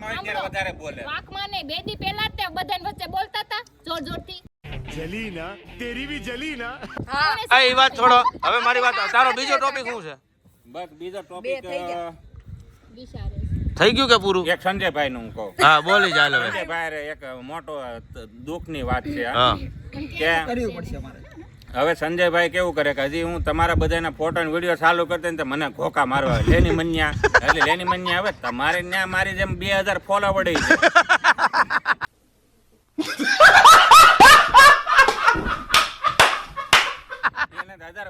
વાંકમાં હોય ત્યારે વધારે બોલે. વાંકમાં નહીં બે દી પહેલા તે બધાની વચ્ચે બોલતા હતા જોર જોરથી જલી તેરી ભી જલી ના એ વાત છોડો. હવે મારી વાત તારો બીજો ટોપિક શું છે? બસ બીજો ટોપિક થઈ ગયું. કે પૂરું? એક સંજયભાઈ નું કહું. હા બોલી ચાલે હવે. સંજયભાઈ એક મોટો દુઃખની વાત છે આ. હા. કે હવે સંજયભાઈ કેવું કરે કે હજી હું તમારા બધાના ફોટો અને વીડિયો ચાલુ કરતા ને મને ઘોકા મારવા લેની મન્યા. એટલે લેની મન્યા હવે તમારે ત્યાં મારી જેમ બે હજાર ફોલો એને હજાર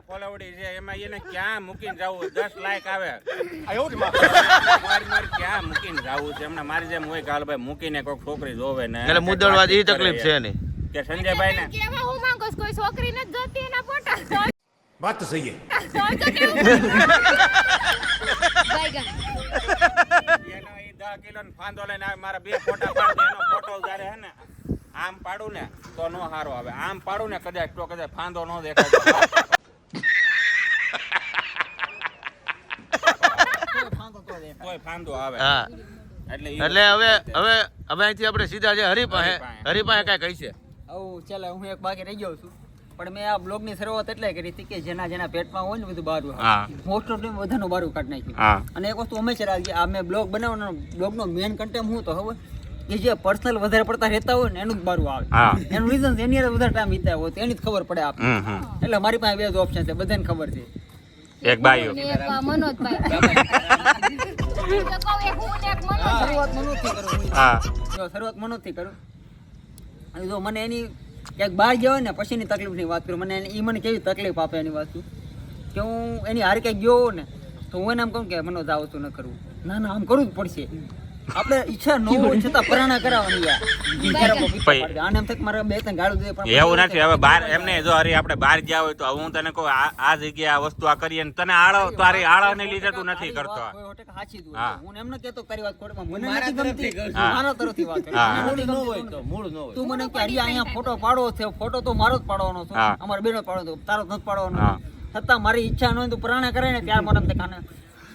છે. એમાં એને ક્યાં મૂકીને જવું? દસ લાખ આવે. મારી મારી ક્યાં મૂકીને જવું છે? એમને મારી જેમ હોય કે હાલ ભાઈ મૂકીને કોઈ છોકરી જોવે ને. એટલે મુદ્દળવાદ એ તકલીફ છે ને કે સંજયભાઈ ને બસ કોઈ છોકરી નથી જોતી એના ફોટા. વાત સહી મારા આમ પાડું ને તો નો હારો આવે. આમ પાડું ને કદાચ તો કદાચ ફાંદો નો દેખાય. એટલે હવે હવે હવે અહીંથી આપડે સીધા છે હરિપા હરિપા કઈ કઈ છે આવું ચાલે હું એક બાકી રહી ગયો છું. પણ મેં આ બ્લોગની શરૂઆત એટલે કરી હતી કે જેના જેના પેટમાં હોય ને બધું બારું મોસ્ટ ઓફ બધાનું બારું કાઢ નાખ્યું. અને એક વસ્તુ અમે રાખજે આ મેં બ્લોગ બનાવવાનો બ્લોગનો મેઇન કન્ટેન્ટ હું તો હવે કે જે પર્સનલ વધારે પડતા રહેતા હોય ને એનું જ બારું આવે. હા. એનું રીઝન એની અંદર વધારે ટાઈમ વિતાવ્યો હોય એની જ ખબર પડે આપણે હમ એટલે મારી પાસે બે જ ઓપ્શન છે બધાને ખબર છે. એક ભાઈ. મનોજભાઈ શરૂઆત મનોજથી કરું હા. શરૂઆત મનોજથી કરું. અને જો મને એની ક્યાંક બહાર ગયો ને પછીની તકલીફની વાત કરું, મને એ મને કેવી તકલીફ આપે એની વસ્તુ કે હું એની હારે ક્યાંક ગયો ને, તો હું એને આમ કહું કે મને આવું તું ન કરવું. ના ના, આમ કરવું જ પડશે. આપણે ઈચ્છા ન હોય છતાં પરાણા કરાવવાની. આને એમ થાય કે મારે બે ત્રણ ગાળું દે પણ એવું નથી. હવે બાર એમને જો હરી આપણે બહાર ગયા હોય તો હું તને કહું આ જગ્યાએ આ વસ્તુ આ કરીએ તને આળો તારી આળો ને લીધે તું નથી કરતો. હા. હું એમ ન કેતો તારી વાત ખોટી, પણ મને નથી ગમતી. મારા તરફથી વાત મૂળ ન હોય તો મૂળ ન હોય. તું મને કે હરિયા અહીંયા ફોટો પાડવો છે. ફોટો તો મારો જ પાડવાનો છે. અમાર બેનો પાડવાનો તારો જ નથી પાડવાનો. છતાં મારી ઈચ્છા ન હોય તો પ્રાણે કરે ને ત્યાર મને આને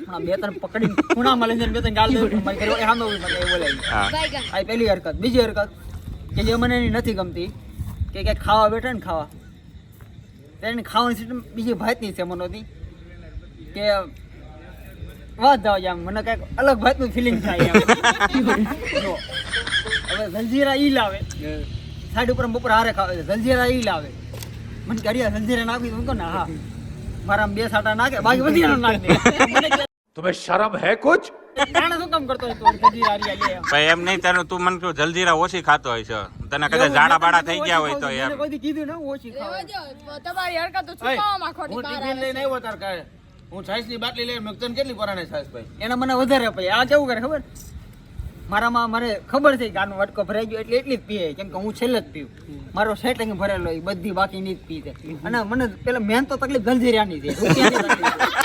હમણાં બે ત્રણ પકડીને ખૂણામાં લઈને બે ત્રણ ગાળ દઉં મારી ઘરવાળી સામે ઊભી મને એવું બોલાવી આ પહેલી હરકત. બીજી હરકત કે જે મને એની નથી ગમતી કે ક્યાંક ખાવા બેઠા ને ખાવા. તો ખાવાની સિસ્ટમ બીજી ભાતની છે મનોથી કે વાત જાવ આમ મને કંઈક અલગ ભાતનું ફિલિંગ થાય હવે જલજીરા ઈ લાવે. સાઈડ ઉપર બપોર હારે ખાવે જલજીરા ઈ લાવે. મને કે અરિયા જલજીરા નાખી દઉં. ને હા. મારા બે સાટા નાખે બાકી બધી દે. કે तुम्हें शर्म है कुछ તાણે શું કામ કરતો હોય તું જલજીરા અરિયા લે એમ. ભાઈ એમ નહીં તને તું મને કહું જલ્દીરા ઓછી ખાતો હોય છે તને કદાચ જાડા બાડા થઈ ગયા હોય તો મને એમ કોઈથી કીધું ને હું ઓછી ખાવ જો તમારી હરકત છુપાવવામાં ખોટી હું બહાર ટિફિન આવે લઈને આવ્યો તાર કાંઈ. હું છાશ ની બાટલી લઈને મેં કીધું, તને કેટલી પરાણે છાશ ભાઈ એના મને વધારે પછી આ કેવું કરે ખબર મારામાં મારે ખબર છે કે આનો વટકો ભરાઈ ગયો એટલે એટલી જ પીએ કેમ કે હું છેલ્લે જ પીવું મારો સેટિંગ ભરેલો હોય બધી બાકી ની જ પી છે અને મને પેલા મેન તો તકલીફ ગલજીરાની છે રૂપિયાની તકલીફ છે.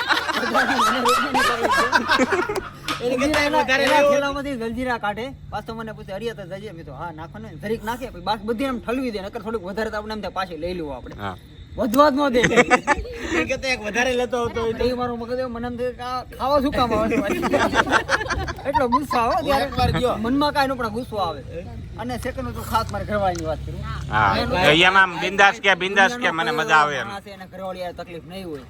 એના- એના થેલામાંથી જલજીરા કાઢે. પાછો મને પૂછે અરિયા તો જજે. મેં તો હા નાખો ને જરીક નાખે પછી બાકી બધી એમ ઠલવી દે નકર થોડુંક વધારે તો આપણે એમ થાય પાછી લઈ લેવું આપણે. વધવા જ ન દે. એ કહેતા એક વધારે લેતો આવતો એ મારું મગજ મને એમ ખાવા શું કામ આવે એટલો ગુસ્સો આવે હું એકવાર ગયો. મનમાં કાંઈ નો પણ ગુસ્સો આવે. અને સેકન્ડ તો ખાસ મારે ઘરવાળીની વાત કરું. હા એમાં બિંદાસ કે બિંદાસ કે મને મજા આવે એમ. એને ઘરવાળી તકલીફ નહીં હોય.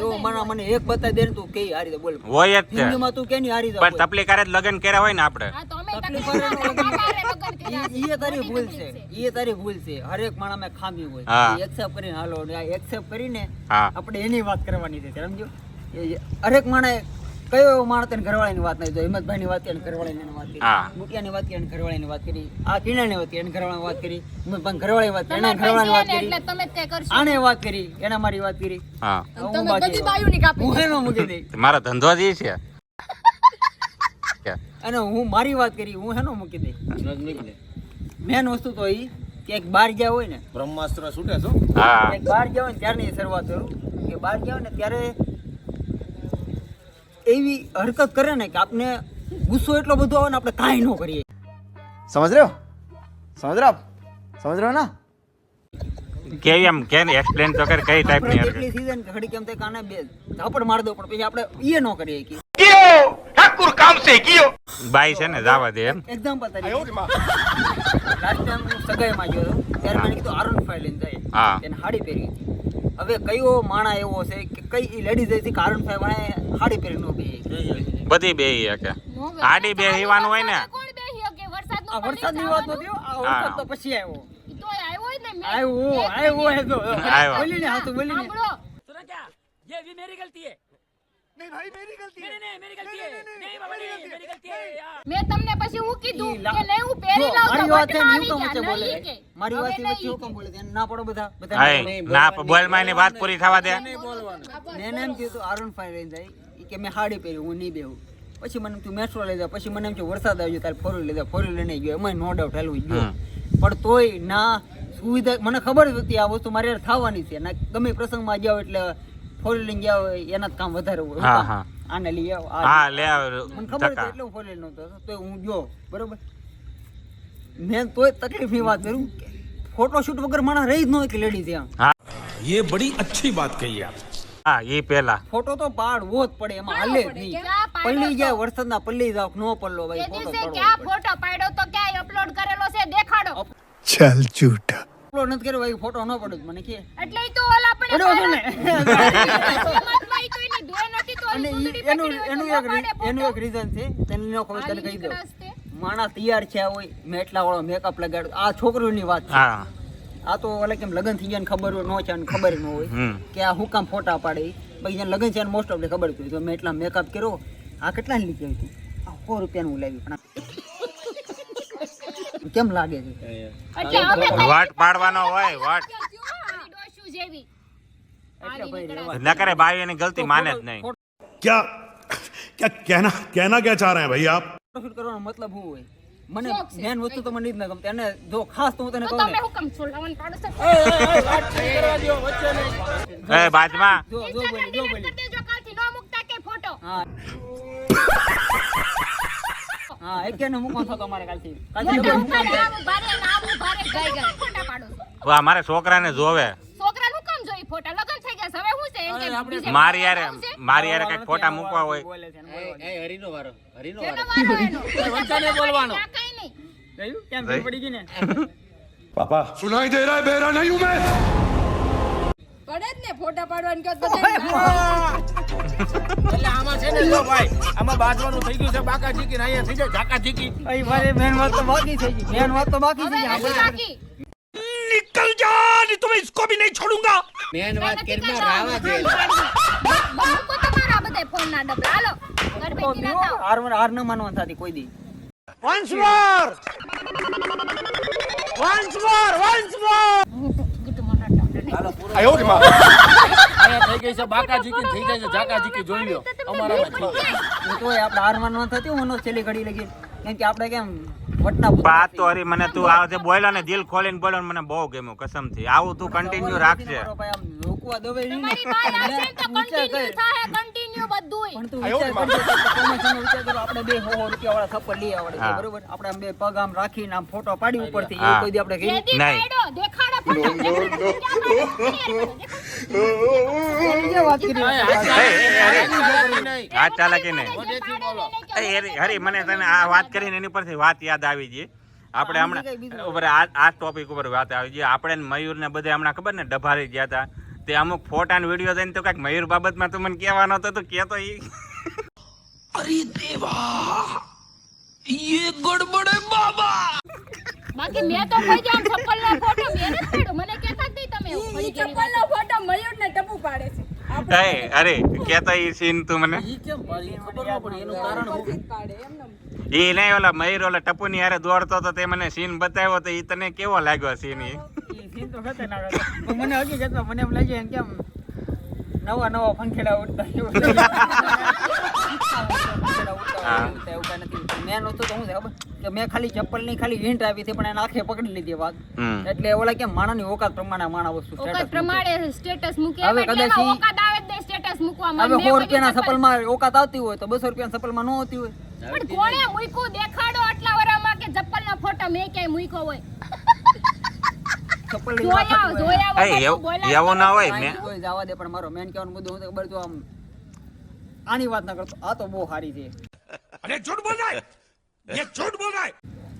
એવો મને મને એક બતાવી દે ને તું કે હારી બોલ. હોય જ છે હિન્દીમાં તું કે હારી પણ તપલી કરે લગ્ન કર્યા હોય ને આપણે. હા તો અમે તકલીફ તકલીફ પડે બાબા હારે લગ્ન કર્યા છે. ઈ તારી ભૂલ છે. ઈ તારી ભૂલ છે. હરેક માણસ મેં ખામી હોય. એક્સેપ્ટ કરીને હાલો એક્સેપ્ટ કરીને હા. આપણે એની વાત કરવાની છે સમજો હરેક માણસ કયો એવો માણસ તેને ઘરવાળાની વાત નહીં જો હિંમતભાઈની વાત કરી ઘરવાળાની વાત કરી. હા. મુટિયાની વાત કરી ઘરવાળાની વાત કરી. આ કિનાની વાત કરી એને ઘરવાળાની વાત કરી. હિંમતભાઈ ઘરવાળાની વાત કરી એના ઘરવાળાની વાત કરી. તમે તે કરશો. આને વાત કરી એના મારી વાત કરી. હા. બધી બાયુની કાપી હું એનો મૂકી દઈ. મારા ધંધો જ છે? અને હું મારી વાત કરી હું એનો મૂકી દઈ. મેન વસ્તુ તો ઈ કે એક બાર ગયા હોય ને બ્રહ્માસ્ત્ર છૂટે છો હા. એક બાર ગયા હોય ને ત્યારની શરૂઆત કરું. કે બાર ગયા હોય ને ત્યારે એવી હરકત કરે ને કે આપને ગુસ્સો એટલો બધો આવે ને આપણે કાંઈ ન કરીએ. સમજ રહ્યો? સમજ રહ્યો સમજ રહ્યો ના? કેવી એમ કે ને એક્સપ્લેન તો કર કઈ ટાઈપની હરકત? સીઝન ઘડી કેમ તે કાને બે ઝાપડ માર દો પણ પછી આપણે એ ન કરીએ કે. ગયો! ઠાકુર કામ છે ગયો! બાઈ છે ને જાવા દે એમ. એક્ઝામ્પલ તરીકે. લાસ્ટ ટાઈમ હું સગાઈમાં ગયો ત્યારે મને કીધું આરન ફાઈલ લઈને જાય. હા. એને હાડી પહેરી. હવે કયો માણા એવો છે કે કઈ લેડીઝ હતી કારણ સાહેબ વાળા હાડી પહેરી નો બે બધી બે કે હાડી બે હીવાનું હોય ને? કોણ બેહ્યો કે વરસાદનું આ વરસાદની વાત નથી આ વરસાદ તો પછી આવ્યો. તો આવ્યો ને મે આવ્યો આવ્યો હે તો આવ્યો. મેરી ગલતી હા તું બોલી ને સાંભળો મેં તમને પછી હું કીધું કે લે હું પહેરી જો, મારી વાત છે ને વટમાં એવું આવી તો વચ્ચે બોલે જા, નહીં કે. મારી વાત નહીં. એવું કેમ બોલે? ના પડો બધા. બધા હાય ના બોલમાં એની વાત પૂરી થવા દે. મેં એને એમ કીધું આરન ફાઈ લઈને જાય. કે મેં સાડી પહેરી હું નહીં બેહું. પછી મને તું મેટ્રો લઈ જા પછી મને એમ કે વરસાદ આવ્યો ગયો તારે ફોર લઈ જા ફોર લઈને ગયો. એમાં નો ડાઉટ હાલવું ગયો. પણ તોય ના સુવિધા મને ખબર જ હતી આ વસ્તુ મારે થવાની છે. ના ગમે પ્રસંગમાં જાવ એટલે ફોર લઈને ગયા હોય એના જ કામ વધારે હોય હા, હા. આને લઈ આવ આ હા લે મને ખબર હતી ટકા એટલે હું ફોર લઈને નહોતો તો હું ગયો બરોબર મેં તોય તકલીફની વાત કરું કે ફોટોશૂટ વગર માણસ રહી જ ન હોય કે લેડી ત્યાં ये बड़ी अच्छी बात कही आप હા એ પેલા ફોટો તો પાડવો જ પડે એમાં હાલે જ નહીં ક્યાં પાડ્યો પલ્લી તો? જાય વરસાદના પલ્લી જાવ નો પલ્લો ભાઈ એ ફોટો દિવસે પાડવો ક્યાં જ ફોટો પાડ્યો તો ક્યાંય અપલોડ કરેલો છે દેખાડો चल झूठा પડે નથી કર્યો ભાઈ ફોટો ન પડે મને કે. એટલે ઈ તો ઓલ પણ પડ્યો છે ને. એમાં ઈ તો એની એનું એનું એક એનું એક રીઝન છે તને ન ખબર તને કહી દઉં માણસ તૈયાર છે હોય મેટલા વાળો મેકઅપ લગાડ્યો. આ છોકરીઓની વાત છે. આ તો ઓલે કેમ લગન થઈ ગયા ને ખબર ન છે અને ખબર ન હોય. કે આ હું કામ ફોટા પાડે પછી જેને લગન છે મોસ્ટ ઓફ ખબર હતી તો મેં એટલા મેકઅપ કર્યો. આ કેટલા ની લીધી હતી? આ સો રૂપિયાનું લાવી પણ કેમ લાગે છે? વાટ પાડવાનો હોય વાટ. કરે ભાઈ એની ગલતી માને જ નહીં. ક્યા ક્યા કહેના કહેના ક્યાં ચાહ રહે ભાઈ આપ? પ્રોફિટ કરવાનો મતલબ હું હોય? મને મેન વસ્તુ તો મને જ નથી ગમતી. અને જો ખાસ તો હું તને કહું તમે હુકમ છોડવાનું પાડો સર એ બાદમાં જો જો બોલી જો બોલી જો કાલથી નો મુકતા કે ફોટો. હા. હા એકે નું મુકો છો તમારે કાલથી. કાલથી ઉપાડે આવું ભારે લાવું ભારે ગઈ ગઈ. ફોટા પાડો વા મારે છોકરાને જોવે. છોકરા નું કામ જોઈ ફોટા. લગન થઈ ગયા હવે હું છે? એમ કે મારી યારે મારી યાર કઈ ફોટા મૂકવા હોય. એ હરીનો વારો. હરીનો વારો. વંચાને બોલવાનો. કઈ નહીં. કેમ પડી ગઈ ને? પાપા. સુનાઈ દે રહા બેરા નહીં હું મેં પડે જ ને ફોટા પાડવાની કહો તો એટલે આમાં છે ને જો ભાઈ આમાં બાજવાનું થઈ ગયું છે બાકા જીકી ને અહીંયા થઈ જાય ઝાકા જીકી અહીં મારે મેન વાત તો બાકી થઈ ગઈ મેન વાત તો બાકી થઈ ગઈ નથી બાકી. મેન વાત કેરમાં. રાવા દે મૂકો તમારા આ ફોન ના ડબલા. હાલો. ના થાવ. હાર હાર ન માનવા થતી કોઈ દી ગીતું મને હટાવો માં. અહીંયા થઈ ગઈ છે બાકા જીકી થઈ જાય છે ઝાકા જીકી જોઈ લ્યો. અમારા તોય આપણે હાર માનવા થતી મનો છેલ્લી ઘડી લગી. કેમ કે આપણે કેમ વટના બા તો હરી મને તું આ વખતે બોલ્યો ને દિલ ખોલીને બોલ્યો મને બહુ ગમ્યું કસમથી. આવું તું કન્ટિન્યુ રાખજે. ભાઈ આમ રોકવા દવે નહીં તો continue થાહે, પણ તું વિચાર કરજે તો promotion વિચાર કરો આપણે બે હો રૂપિયા વાળા થપ્પડ લઈ આવડે બરોબર? આપણે આમ બે પગ આમ રાખીને આમ ફોટો પાડી ઉપરથી એ કોઈ દી આપણે નહીં. વાત એ, એ, ચાલાકી નહીં. એ હરી હરી મને તને આ વાત કરીને એની પરથી વાત યાદ આવી ગઈ. આપણે હમણાં ઉપર આ ટોપિક ઉપર વાત આવી ગઈ. આપણે મયુર ને બધે હમણાં ખબર ને ડભારી ગયા હતા. તે અમુક ફોટા ને વીડિયો થઈને તો કાંઈક મયુર બાબતમાં તું મને કહેવાનો હતો તો કહેતો ઈ. બાકી મેં તો કોઈ આમ ચપ્પલનો ફોટો મેં નથી પાડ્યો. મને કહેતા જ નહીં તમે એવું. ચપ્પલનો ફોટો મયુર ને ટપુ પાડે છે એ અરે કહેતો ઈ સીન તું મને ઈ કેમ પાડી? ખબર ન પડી એનું કારણ હું પાડે એમને ઈ નહીં ઓલા મયુર ઓલા ટપુ ની હારે દોડતો તો તે મને સીન બતાવ્યો તો ઈ તને કેવો લાગ્યો સીન ઈ સીન તો ખતરનાક હતો. પણ મને હકીકતમાં મને એમ લાગે એમ કેમ નવા નવા પંખેડા ઉડતા એવું કાંઈ નથી. તો છે કે મેં ખાલી ચપ્પલની ખાલી હિન્ટ આપી હતી પણ એને આંખે પકડી લીધી વાત. એટલે ઓલા કેમ માણસની ઓકાત પ્રમાણે માણા વસ્તુ ઓકાત પ્રમાણે સ્ટેટસ મૂકે હવે કદાચ ઓકાત આવે જ નહીં સ્ટેટસ મૂકવામાં. હવે મેં ઓકાત આવતી હોય તો બસો રૂપિયાના સપલમાં ન આવતી હોય. પણ કોણે મૂક્યું? દેખાડો આટલા વરામાં કે ચપ્પલનો ફોટો મેં ક્યાંય મૂક્યો હોય. ચપ્પલ જોયા જોયા એ વગર એવું તું બોલાય એવું ના હોય મેં જવા દે પણ મારો મેન કહેવાનો મુદ્દો હું ખબર તો આમ આની વાત ના કરતો આ તો બહુ સારી છે.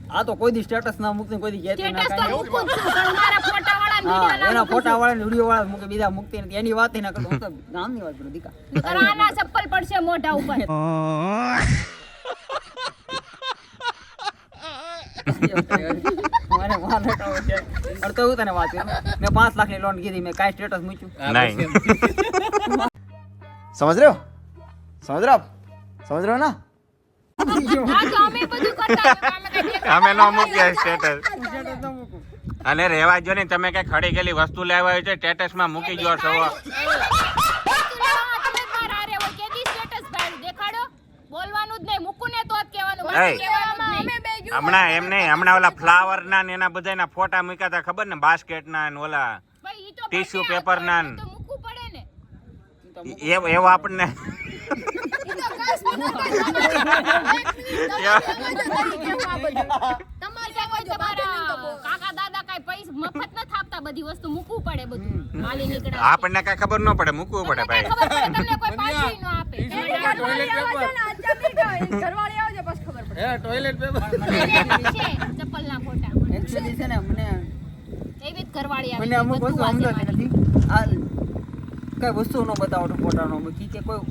આ તો કોઈ દી સ્ટેટસ ના મૂકતી કોઈ દી કહેતી ના સ્ટેટસ તો કાંઈ. મૂકું જ છું પણ મારા ફોટા વાળા હા વિડિયો એના ફોટા વાળા ને વિડીયો વાળા મૂકે બીજા મૂકતી નથી એની વાત ના કરું હું તો ગામની વાત કરું દીકા આના ચપ્પલ પડશે મોઢા ઉપર મને વાલ હટાવો છે અરે તો હું તને વાત કરું મેં પાંચ લાખની લોન કીધી મેં કાંઈ સ્ટેટસ મૂક્યું નહીં समझ रहे हो समझ रहे हो आप અમે બધું નો મૂક્યા સ્ટેટસ સ્ટેટસ ન મૂકું અને રેવા જો ને તમે કઈ ખડી ગયેલી વસ્તુ લેવા હોય છે સ્ટેટસમાં મૂકી છો જ નહીં. હમણાં એમ નહીં હમણાં ઓલા ફ્લાવર ના ને એના બધાના ફોટા મૂક્યા હતા ખબર ને બાસ્કેટ ના ને ઓલા ભાઈ, ટીશ્યુ બધે પેપર ના તો ને એવો એવો આપણને આપણને કઈ ખબર ન પડે મૂકવું પડે ભાઈ. ખબર પડે તમને કોઈ પાછું ન આપે ટોયલેટ પેપર ઘરવાળી આવજો પછી ખબર પડે હે ટોયલેટ પેપર છે ચપ્પલના ફોટા એકચ્યુઅલી છે ને મને એવી આવી મને અમુક વસ્તુ વાંચે નથી. આ કઈ વસ્તુ નો બતાવો ફોટા નો કે કોઈ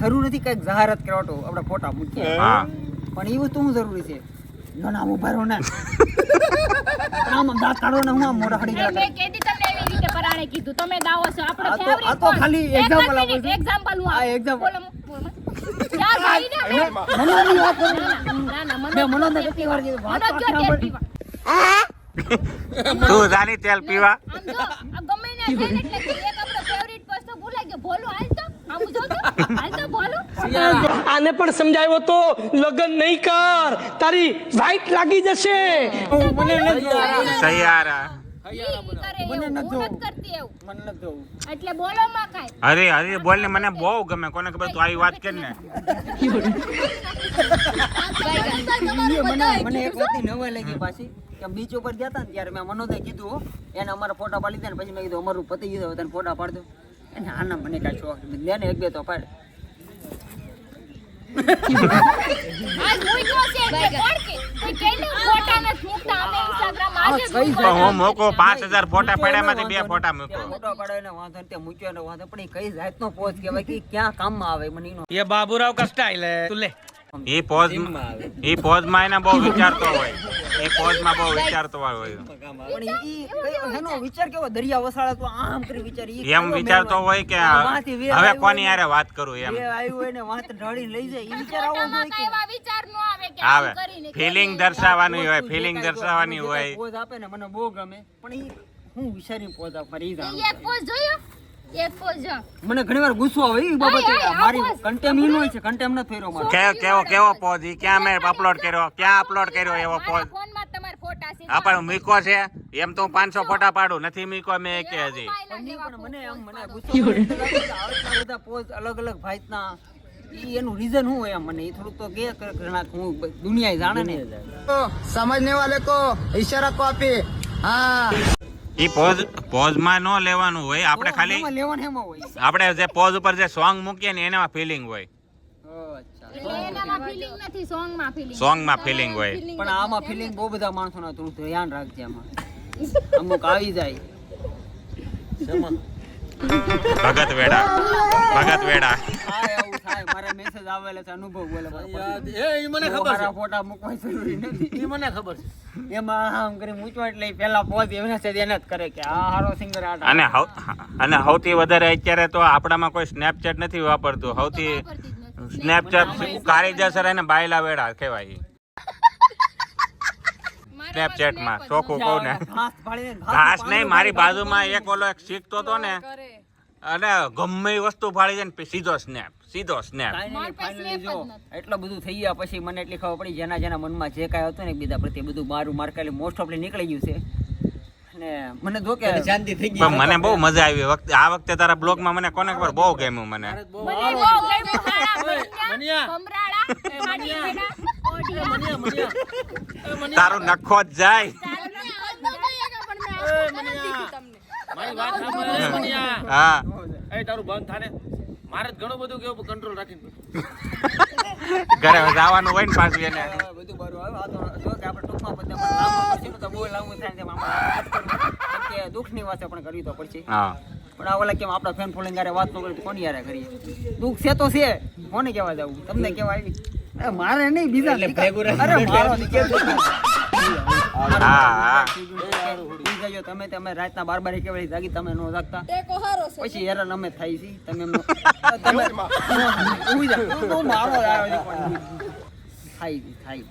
જરૂર નથી કંઈક જાહેરાત કરવાતો આપણે ફોટા મૂકીએ હા પણ એ વસ્તુ હું જરૂરી છે નાના નામ ઊભા ને આમ દાંત કાઢો ને હું આમ મોઢા હડી મેં ગયા તમને એવી રીતે પરાણે કીધું તમે દાવો છો આપણો આ તો ખાલી એક જ આપું છું. example હું આ આપું. example. બોલો, બોલો. યાર, ભાઈ ને મેં- વાત કરું. ના, ના, મનોજ મેં તેલ કેટલી વાર કીધું, વાત તો. પીવા. તું જાની તેલ પીવા આમ જો, ગમે ને એટલે એક આપણો favorite વસ્તુ ભૂલાઈ ગયો. ભોલું આને પણ સમજાવ્યો તો લગન નહીં કર. તારી વાઈટ લાગી જશે. મને નથી સૈયારા બોલો ને બહુ ગમે. કોને ખબર તું આવી વાત કર ને મને મને એક વાતની નવાઈ લાગી પાછી કે બીચ ઉપર ગયા હતા ને ત્યારે મેં મનોદય કીધું એને અમારા ફોટા પાડી દીધા ને પછી મેં કીધું અમારું પતિ ગયું તને ફોટા પાડ દો અને આના મને કાંઈ શોખ દે ને એક બે તો પાડ. પાંચ હજાર ફોટા પડ્યા બે ફોટા મૂકો. ફોટો પડે વાંધો તે મૂક્યો વાંધો પણ કઈ જાત નો પોસ્ટ કેવાય કે ક્યાં કામ આવે મને બાબુરાવ કષ્ટાઈ લે તું લે. तू પોઝ ઈ પોઝમાં એને બહુ વિચારતો હોય. એ પોઝમાં બહુ વિચારતો હોય પણ ઈ ઈ એનો વિચાર કેવો? દરિયા વસાળે તો આમ કરી વિચાર. એમ વિચારતો હોય કે હવે કોની યારે વાત કરું એમ. આવ્યું હોય ને વાત ઢળી લઈ જાય. ઈ વિચાર આવો ફોટામાં કે એવા વિચાર ન આવે કે આવે. કરીને ફિલિંગ દર્શાવવાની હોય ફિલિંગ દર્શાવવાની હોય. પોઝ આપે ને મને બહુ ગમે. પણ ઈ હું વિચારી પોઝ આપે ઈ જાણું એક પોઝ જોયો? એક પોઝ જો. મને ઘણીવાર ગુસ્સો આવે એ બાબતે. મારી કન્ટેમ ઈનો છે કન્ટેમ ન થયો મારો. કેવો કેવો કેવો પોઝ ઈ? ક્યાં મે અપલોડ કર્યો? ક્યાં અપલોડ કર્યો એવો પોઝ ફોનમાં તમાર ફોટા છે હા પણ મીકો છે. એમ તો હું 500 ફોટા પાડું. નથી મીકો મે કે હજી. મને એમ મને ગુસ્સો આવે બધા પોઝ અલગ અલગ ભાઈતના એનું રીઝન હું એમ? મને એ થોડુંક તો કે ઘણા હું દુનિયા જાણે ને. સમજને વાલે કો ઈશારા કોપી હા. ઈ પોઝ પોઝમાં ન લેવાનું હોય આપણે ખાલી આપણે જે પોઝ ઉપર જે સોંગ મૂકીએ ને એનામાં ફિલિંગ હોય. ઓ, અચ્છા. એટલે એનામાં feeling નથી સોંગમાં feeling. સોંગમાં ફિલિંગ હોય. પણ આમાં ફિલિંગ બહુ બધા માણસો ના ધ્યાન રાખજે આમાં. અમુક આવી જાય. ભગત વેડા. ભગત વેડા. મારે મેસેજ આવેલા છે અનુભવ બોલે એ મને ખબર છે. ફોટા મૂકવા જરૂરી નથી. ઈ મને ખબર છે. એમાં આમ કરી મૂચવા એટલે પેલા પોઝ એને છે એને જ કરે કે આ હારો સિંગર આ અને અને સૌથી વધારે અત્યારે તો આપણામાં કોઈ સ્નેપચેટ નથી વાપરતું. સૌથી સ્નેપચેટ કાળી જસર એને બાયલા વેડા કહેવાય ઈ. સ્નેપચેટમાં snap ચોખ્ખું કહું ને. ઘાસ નહીં મારી બાજુમાં એક ઓલો એક શીખતો હતો ને અને ગમે એ વસ્તુ ફાડી જાય ને સીધો સ્નેપ સીધો સ્નેપ એટલું બધું થઈ ગયા પછી મને એટલી ખબર પડી જેના જેના મનમાં જે કાંઈ હતું ને બીજા પ્રત્યે બધું મારું માર્કેટ મોસ્ટ ઓફલી નીકળી ગયું છે. મને જો કે પણ મને બહુ મજા આવી વખતે આ વખતે તારા બ્લોગમાં મને કોને ખબર બહુ ગમ્યું મને. મને બહુ ગમ્યું. મનિયા. તારું નખો જ જાય. મારી વાત સાંભળ મનિયા. હા. એ તારું બંધ થાને. મારે ઘણું બધું કેવું કંટ્રોલ રાખીને ઘરે જવાનું હોય ને પાછું એને. બધું બરું આવે. આ તો જો કે આપણે ટૂંકમાં બધે પણ લાંબુ પડશે તો બહુ લાંબુ થાય તેમ કે દુઃખની વાત પણ કરવી તો પડશે. હા. પણ આ ઓલા કેમ આપણા ફેન ફોલોઈંગ હારે વાત ન કરી તો કોની હારે કરીએ? દુઃખ છે તો છે. કોને કહેવા જવું? તમને કહેવા આવી. મારે નહીં બીજા અરે મારો દીકરો હા હા ઈ જજો તમે તમે રાતના બાર બાર એક જાગી? તમે નો જાગતા. ટેકો હારો છે. પછી હેરાન અમે થાય છે તમે તમે ઉઈ જાઓ. તો મારો થાય થાય